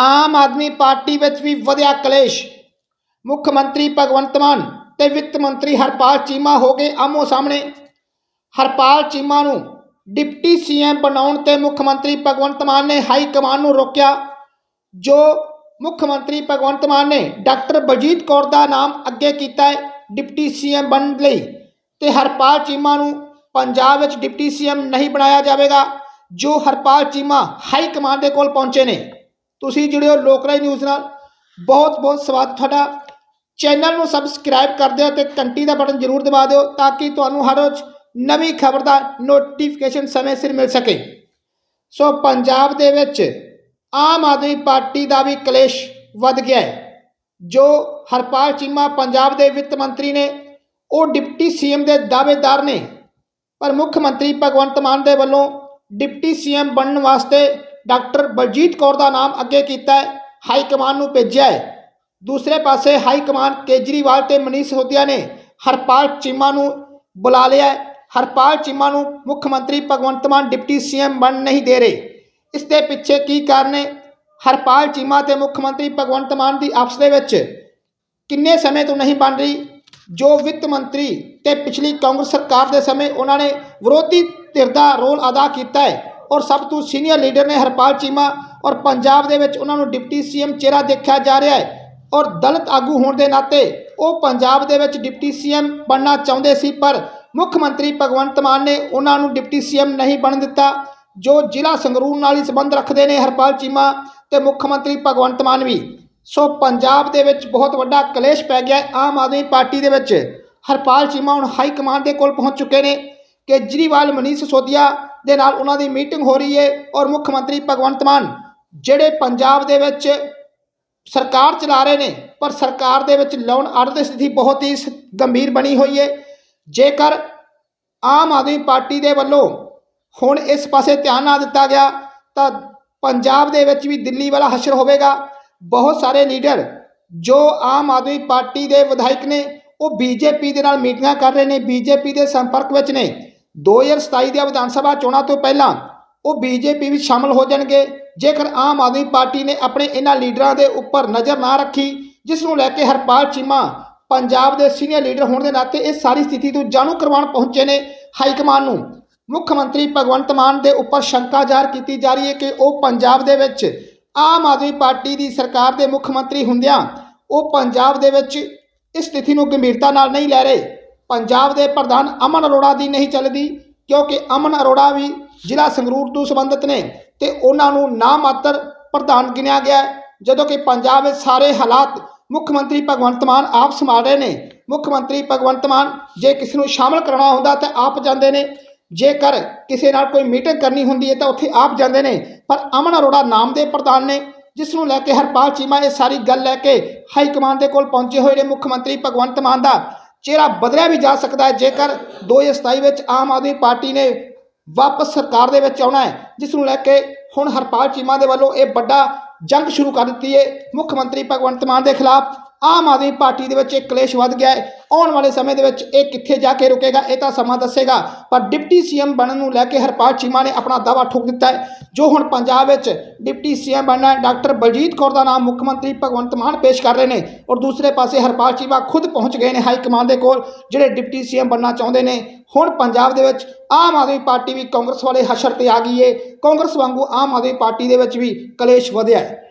Aam Aadmi party ਵਿੱਚ ਵੀ ਵਧਿਆ ਕਲੇਸ਼। ਮੁੱਖ ਮੰਤਰੀ ਭਗਵੰਤ ਮਾਨ ਤੇ ਵਿੱਤ ਮੰਤਰੀ ਹਰਪਾਲ ਚੀਮਾ ਹੋ ਗਏ ਆਮੋ ਸਾਹਮਣੇ। ਹਰਪਾਲ ਚੀਮਾ ਨੂੰ ਡਿਪਟੀ ਸੀਐਮ ਬਣਾਉਣ ਤੇ ਮੁੱਖ ਮੰਤਰੀ ਭਗਵੰਤ ਮਾਨ ਨੇ ਹਾਈ ਕਮਾਨ ਨੂੰ ਰੋਕਿਆ, ਜੋ ਮੁੱਖ ਮੰਤਰੀ ਭਗਵੰਤ ਮਾਨ ਨੇ ਡਾਕਟਰ ਬਲਜੀਤ ਕੌਰ ਦਾ ਨਾਮ ਅੱਗੇ ਕੀਤਾ ਹੈ ਡਿਪਟੀ ਸੀਐਮ ਬਣਨ ਲਈ ਤੇ ਹਰਪਾਲ ਚੀਮਾ ਨੂੰ ਪੰਜਾਬ ਵਿੱਚ ਡਿਪਟੀ ਸੀਐਮ ਨਹੀਂ ਬਣਾਇਆ ਜਾਵੇਗਾ, ਜੋ ਹਰਪਾਲ ਚੀਮਾ ਹਾਈ ਕਮਾਨ ਦੇ ਕੋਲ ਪਹੁੰਚੇ ਨੇ। ਤੁਸੀਂ ਜੁੜਿਓ ਲੋਕਰਾਈ ਨਿਊਜ਼ ਨਾਲ। ਬਹੁਤ ਬਹੁਤ ਸਵਾਗਤ ਤੁਹਾਡਾ। ਚੈਨਲ ਨੂੰ ਸਬਸਕ੍ਰਾਈਬ ਕਰ ਦਿਓ ਤੇ ਘੰਟੀ ਦਾ ਬਟਨ ਜ਼ਰੂਰ ਦਬਾ ਦਿਓ ਤਾਂ ਕਿ ਤੁਹਾਨੂੰ ਹਰ ਰੋਜ਼ ਨਵੀਂ ਖਬਰ ਦਾ ਨੋਟੀਫਿਕੇਸ਼ਨ ਸਮੇਂ ਸਿਰ ਮਿਲ ਸਕੇ। ਸੋ ਪੰਜਾਬ ਦੇ ਵਿੱਚ ਆਮ ਆਦਮੀ ਪਾਰਟੀ ਦਾ ਵੀ ਕਲੇਸ਼ ਵੱਧ ਗਿਆ ਹੈ। ਜੋ ਹਰਪਾਲ ਚੀਮਾ ਪੰਜਾਬ ਦੇ ਵਿੱਤ ਮੰਤਰੀ ਨੇ, ਉਹ ਡਿਪਟੀ ਸੀਐਮ ਦੇ ਦਾਅਵੇਦਾਰ ਨੇ। ਪਰ ਮੁੱਖ ਮੰਤਰੀ ਭਗਵੰਤ ਮਾਨ ਦੇ ਵੱਲੋਂ ਡਿਪਟੀ ਸੀਐਮ ਬਣਨ ਵਾਸਤੇ ਡਾਕਟਰ ਬਲਜੀਤ ਕੌਰ ਦਾ ਨਾਮ ਅੱਗੇ ਕੀਤਾ ਹੈ, ਹਾਈ ਕਮਾਨ ਨੂੰ ਭੇਜਿਆ ਹੈ। ਦੂਸਰੇ ਪਾਸੇ ਹਾਈ ਕਮਾਨ ਕੇਜਰੀਵਾਲ ਤੇ ਮਨੀਸ਼ ਸਿਸੋਦੀਆ ਨੇ ਹਰਪਾਲ ਚੀਮਾ ਨੂੰ ਬੁਲਾ ਲਿਆ ਹਰਪਾਲ ਚੀਮਾ ਨੂੰ ਮੁੱਖ ਮੰਤਰੀ ਭਗਵੰਤ ਮਾਨ ਡਿਪਟੀ ਸੀਐਮ ਬਣ ਨਹੀਂ ਦੇ ਰਹੇ। ਇਸ ਦੇ ਪਿੱਛੇ ਕੀ ਕਾਰਨ ਹੈ ਹਰਪਾਲ ਚੀਮਾ ਤੇ ਮੁੱਖ ਮੰਤਰੀ ਭਗਵੰਤ ਮਾਨ ਦੀ ਆਪਸ ਦੇ ਵਿੱਚ ਕਿੰਨੇ ਸਮੇਂ ਤੋਂ ਨਹੀਂ ਬਣ ਰਹੀ? ਜੋ ਵਿੱਤ ਮੰਤਰੀ ਤੇ ਪਿਛਲੀ ਕਾਂਗਰਸ ਸਰਕਾਰ ਦੇ ਸਮੇਂ ਉਹਨਾਂ ਨੇ ਵਿਰੋਧੀ ਧਿਰ ਦਾ ਰੋਲ ਅਦਾ ਕੀਤਾ ਹੈ। ਔਰ ਸਭ ਤੋਂ ਸੀਨੀਅਰ ਲੀਡਰ ਨੇ ਹਰਪਾਲ ਚੀਮਾ ਔਰ ਪੰਜਾਬ ਦੇ ਵਿੱਚ ਉਹਨਾਂ ਨੂੰ ਡਿਪਟੀ ਸੀਐਮ ਚਿਹਰਾ ਦੇਖਿਆ ਜਾ ਰਿਹਾ ਹੈ ਔਰ ਦਲਿਤ ਆਗੂ ਹੋਣ ਦੇ ਨਾਤੇ ਉਹ ਪੰਜਾਬ ਦੇ ਵਿੱਚ ਡਿਪਟੀ ਸੀਐਮ ਬਣਨਾ ਚਾਹੁੰਦੇ ਸੀ, ਪਰ ਮੁੱਖ ਮੰਤਰੀ ਭਗਵੰਤ ਮਾਨ ਨੇ ਉਹਨਾਂ ਨੂੰ ਡਿਪਟੀ ਸੀਐਮ ਨਹੀਂ ਬਣ ਦਿੱਤਾ, ਜੋ ਜ਼ਿਲ੍ਹਾ ਸੰਗਰੂਰ ਨਾਲ ਹੀ ਸੰਬੰਧ ਰੱਖਦੇ ਨੇ ਹਰਪਾਲ ਚੀਮਾ ਤੇ ਮੁੱਖ ਮੰਤਰੀ ਭਗਵੰਤ ਮਾਨ ਵੀ। ਸੋ ਪੰਜਾਬ ਦੇ ਵਿੱਚ ਬਹੁਤ ਵੱਡਾ ਕਲੇਸ਼ ਪੈ ਗਿਆ ਆਮ ਆਦਮੀ ਪਾਰਟੀ ਦੇ ਵਿੱਚ। ਹਰਪਾਲ ਚੀਮਾ ਹੁਣ ਹਾਈ ਕਮਾਂਡ ਦੇ ਕੋਲ ਪਹੁੰਚ ਚੁੱਕੇ ਨੇ। ਕੇਜਰੀਵਾਲ, ਮਨੀਸ਼ ਸੋਦੀਆ ਦੇ ਨਾਲ ਉਹਨਾਂ ਦੀ ਮੀਟਿੰਗ ਹੋ ਰਹੀ ਹੈ ਔਰ ਮੁੱਖ ਮੰਤਰੀ ਭਗਵੰਤ ਮਾਨ ਜਿਹੜੇ ਪੰਜਾਬ ਦੇ ਵਿੱਚ ਸਰਕਾਰ ਚਲਾ ਰਹੇ ਨੇ, ਪਰ ਸਰਕਾਰ ਦੇ ਵਿੱਚ ਲਾਉਣ ਆਰਡਰ ਦੀ ਸਥਿਤੀ ਬਹੁਤ ਹੀ ਸ- ਗੰਭੀਰ ਬਣੀ ਹੋਈ ਹੈ। ਜੇਕਰ ਆਮ ਆਦਮੀ ਪਾਰਟੀ ਦੇ ਵੱਲੋਂ ਹੁਣ ਇਸ ਪਾਸੇ ਧਿਆਨ ਨਾ ਦਿੱਤਾ ਗਿਆ, ਤਾਂ ਪੰਜਾਬ ਦੇ ਵਿੱਚ ਵੀ ਦਿੱਲੀ ਵਾਲਾ ਹਸ਼ਰ ਹੋਵੇਗਾ। ਬਹੁਤ ਸਾਰੇ ਲੀਡਰ ਜੋ ਆਮ ਆਦਮੀ ਪਾਰਟੀ ਦੇ ਵਿਧਾਇਕ ਨੇ, ਉਹ ਬੀਜੇਪੀ ਦੇ ਨਾਲ ਮੀਟਿੰਗਾਂ ਕਰ ਰਹੇ ਨੇ, ਬੀਜੇਪੀ ਦੇ ਸੰਪਰਕ ਵਿੱਚ ਨੇ। 2027 ਦੀਆਂ ਵਿਧਾਨ ਸਭਾ ਚੋਣਾਂ ਤੋਂ ਪਹਿਲਾਂ ਉਹ ਬੀਜੇਪੀ ਵਿੱਚ ਸ਼ਾਮਲ ਹੋ ਜਾਣਗੇ। ਜੇਕਰ ਆਮ ਆਦਮੀ ਪਾਰਟੀ ਨੇ ਆਪਣੇ ਇਹਨਾਂ ਲੀਡਰਾਂ ਦੇ ਉੱਪਰ ਨਜ਼ਰ ਨਾ ਰੱਖੀ, ਜਿਸ ਨੂੰ ਲੈ ਕੇ ਹਰਪਾਲ ਚੀਮਾ ਪੰਜਾਬ ਦੇ ਸੀਨੀਅਰ ਲੀਡਰ ਹੋਣ ਦੇ ਨਾਤੇ ਇਸ ਸਾਰੀ ਸਥਿਤੀ ਤੋਂ ਜਾਣੂ ਕਰਵਾਉਣ ਪਹੁੰਚੇ ਨੇ ਹਾਈ ਕਮਾਨ ਨੂੰ। ਮੁੱਖ ਮੰਤਰੀ ਭਗਵੰਤ ਮਾਨ ਦੇ ਉੱਪਰ ਸ਼ੰਕਾ ਜ਼ਾਹਰ ਕੀਤੀ ਜਾ ਰਹੀ ਹੈ ਕਿ ਉਹ ਪੰਜਾਬ ਦੇ ਵਿੱਚ ਆਮ ਆਦਮੀ ਪਾਰਟੀ ਦੀ ਸਰਕਾਰ ਦੇ ਮੁੱਖ ਮੰਤਰੀ ਹੁੰਦਿਆਂ ਉਹ ਪੰਜਾਬ ਦੇ ਵਿੱਚ ਇਸ ਸਥਿਤੀ ਨੂੰ ਗੰਭੀਰਤਾ ਨਾਲ ਨਹੀਂ ਲੈ ਰਹੇ। ਪੰਜਾਬ ਦੇ ਪ੍ਰਧਾਨ ਅਮਨ ਅਰੋੜਾ ਦੀ ਨਹੀਂ ਚੱਲਦੀ, ਕਿਉਂਕਿ ਅਮਨ ਅਰੋੜਾ ਵੀ ਜ਼ਿਲ੍ਹਾ ਸੰਗਰੂਰ ਤੋਂ ਸੰਬੰਧਿਤ ਨੇ ਤੇ ਉਹਨਾਂ ਨੂੰ ਨਾ ਮਾਤਰ ਪ੍ਰਧਾਨ ਗਿਣਿਆ ਗਿਆ ਜਦੋਂ ਕਿ ਪੰਜਾਬ ਵਿੱਚ ਸਾਰੇ ਹਾਲਾਤ ਮੁੱਖ ਮੰਤਰੀ ਭਗਵੰਤ ਮਾਨ ਆਪ ਸੰਭਾਲ ਰਹੇ ਨੇ। ਮੁੱਖ ਮੰਤਰੀ ਭਗਵੰਤ ਮਾਨ ਜੇ ਕਿਸੇ ਨੂੰ ਸ਼ਾਮਲ ਕਰਨਾ ਹੁੰਦਾ ਤਾਂ ਆਪ ਜਾਂਦੇ ਨੇ। ਜੇਕਰ ਕਿਸੇ ਨਾਲ ਕੋਈ ਮੀਟਿੰਗ ਕਰਨੀ ਹੁੰਦੀ ਹੈ ਤਾਂ ਉੱਥੇ ਆਪ ਜਾਂਦੇ ਨੇ। ਪਰ ਅਮਨ ਅਰੋੜਾ ਨਾਮ ਦੇ ਪ੍ਰਧਾਨ ਨੇ, ਜਿਸ ਨੂੰ ਲੈ ਕੇ ਹਰਪਾਲ ਚੀਮਾ ਇਹ ਸਾਰੀ ਗੱਲ ਲੈ ਕੇ ਹਾਈ ਕਮਾਂਡ ਦੇ ਕੋਲ ਪਹੁੰਚੇ ਹੋਏ ਨੇ ਮੁੱਖ ਮੰਤਰੀ ਭਗਵੰਤ ਮਾਨ ਦਾ। ਚਿਹਰਾ ਬਦਲਿਆ ਵੀ ਜਾ ਸਕਦਾ ਹੈ। ਜੇਕਰ 2027 ਵਿੱਚ ਆਮ ਆਦਮੀ ਪਾਰਟੀ ਨੇ ਵਾਪਸ ਸਰਕਾਰ ਦੇ ਵਿੱਚ ਆਉਣਾ ਹੈ, ਜਿਸ ਨੂੰ ਲੈ ਕੇ ਹੁਣ ਹਰਪਾਲ ਚੀਮਾ ਦੇ ਵੱਲੋਂ ਇਹ ਵੱਡਾ ਜੰਗ ਸ਼ੁਰੂ ਕਰ ਦਿੱਤੀ ਹੈ। ਮੁੱਖ ਮੰਤਰੀ ਭਗਵੰਤ ਮਾਨ ਦੇ ਖਿਲਾਫ ਆਮ ਆਦਮੀ ਪਾਰਟੀ ਦੇ ਵਿੱਚ ਇਹ ਕਲੇਸ਼ ਵੱਧ ਗਿਆ ਹੈ। ਆਉਣ ਵਾਲੇ ਸਮੇਂ ਦੇ ਵਿੱਚ ਇਹ ਕਿੱਥੇ ਜਾ ਕੇ ਰੁਕੇਗਾ, ਇਹ ਤਾਂ ਸਮਾਂ ਦੱਸੇਗਾ। ਪਰ ਡਿਪਟੀ ਸੀਐਮ ਬਣਨ ਨੂੰ ਲੈ ਕੇ ਹਰਪਾਲ ਚੀਮਾ ਨੇ ਆਪਣਾ ਦਾਅਵਾ ਠੋਕ ਦਿੱਤਾ ਹੈ। ਜੋ ਹੁਣ ਪੰਜਾਬ ਵਿੱਚ ਡਿਪਟੀ ਸੀਐਮ ਬਣਨਾ ਹੈ, ਡਾਕਟਰ ਬਲਜੀਤ ਕੌਰ ਦਾ ਨਾਮ ਮੁੱਖ ਮੰਤਰੀ ਭਗਵੰਤ ਮਾਨ ਪੇਸ਼ ਕਰ ਰਹੇ ਨੇ ਔਰ ਦੂਸਰੇ ਪਾਸੇ ਹਰਪਾਲ ਚੀਮਾ ਖੁਦ ਪਹੁੰਚ ਗਏ ਨੇ ਹਾਈ ਕਮਾਂਡ ਦੇ ਕੋਲ, ਜਿਹੜੇ ਡਿਪਟੀ ਸੀਐਮ ਬਣਨਾ ਚਾਹੁੰਦੇ ਨੇ। ਹੁਣ ਪੰਜਾਬ ਦੇ ਵਿੱਚ ਆਮ ਆਦਮੀ ਪਾਰਟੀ ਵੀ ਕਾਂਗਰਸ ਵਾਲੇ ਹਸ਼ਰ ਤੇ ਆ ਗਈ ਏ। ਕਾਂਗਰਸ ਵਾਂਗੂ ਆਮ ਆਦਮੀ ਪਾਰਟੀ ਦੇ ਵਿੱਚ ਵੀ ਕਲੇਸ਼ ਵਧਿਆ ਹੈ।